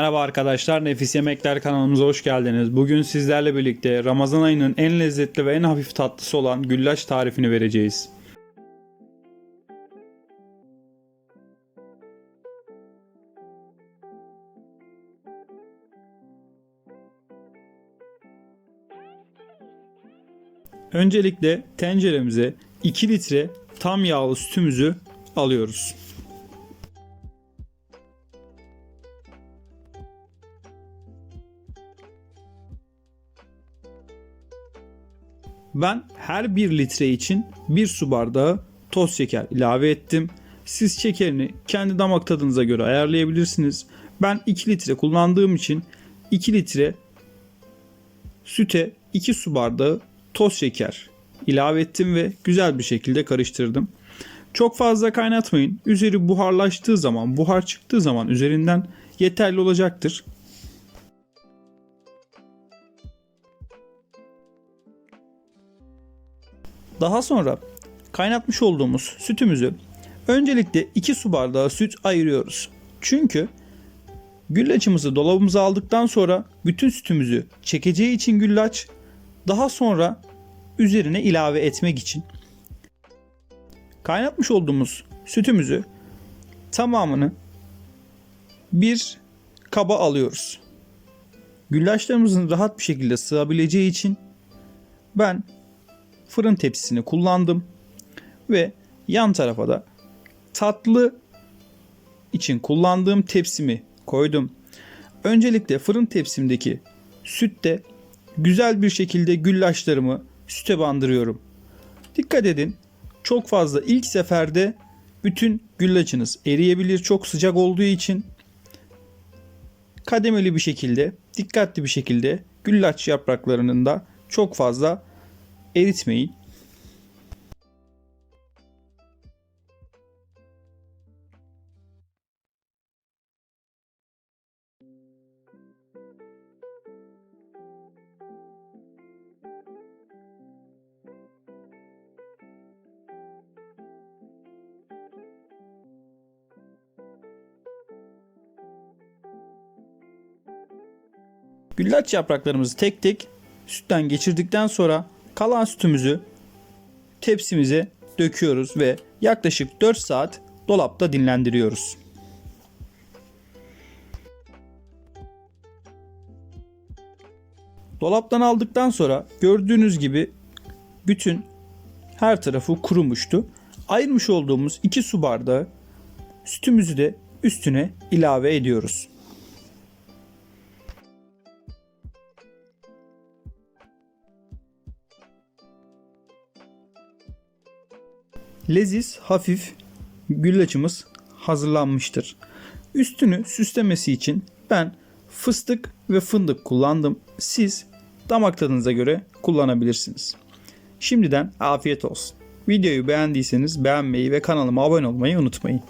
Merhaba arkadaşlar, Nefis Yemekler kanalımıza hoş geldiniz. Bugün sizlerle birlikte Ramazan ayının en lezzetli ve en hafif tatlısı olan güllaç tarifini vereceğiz. Öncelikle tenceremize 2 litre tam yağlı sütümüzü alıyoruz. Ben her 1 litre için 1 su bardağı toz şeker ilave ettim. Siz şekerini kendi damak tadınıza göre ayarlayabilirsiniz. Ben 2 litre kullandığım için 2 litre süte 2 su bardağı toz şeker ilave ettim ve güzel bir şekilde karıştırdım. Çok fazla kaynatmayın. Üzeri buharlaştığı zaman, buhar çıktığı zaman üzerinden yeterli olacaktır. Daha sonra kaynatmış olduğumuz sütümüzü öncelikle 2 su bardağı süt ayırıyoruz. Çünkü güllaçımızı dolabımıza aldıktan sonra bütün sütümüzü çekeceği için güllaç daha sonra üzerine ilave etmek için kaynatmış olduğumuz sütümüzü tamamını bir kaba alıyoruz. Güllaçlarımızın rahat bir şekilde sığabileceği için ben fırın tepsisini kullandım ve yan tarafa da tatlı için kullandığım tepsimi koydum. Öncelikle fırın tepsimdeki sütte güzel bir şekilde güllaçlarımı süte bandırıyorum. Dikkat edin çok fazla ilk seferde bütün güllaçınız eriyebilir çok sıcak olduğu için kademeli bir şekilde dikkatli bir şekilde güllaç yapraklarının da çok fazla eritmeyin. Güllaç yapraklarımızı tek tek sütten geçirdikten sonra kalan sütümüzü tepsimize döküyoruz ve yaklaşık 4 saat dolapta dinlendiriyoruz. Dolaptan aldıktan sonra gördüğünüz gibi bütün her tarafı kurumuştu. Ayırmış olduğumuz 2 su bardağı sütümüzü de üstüne ilave ediyoruz. Leziz, hafif güllaçımız hazırlanmıştır. Üstünü süslemesi için ben fıstık ve fındık kullandım. Siz damak tadınıza göre kullanabilirsiniz. Şimdiden afiyet olsun. Videoyu beğendiyseniz beğenmeyi ve kanalıma abone olmayı unutmayın.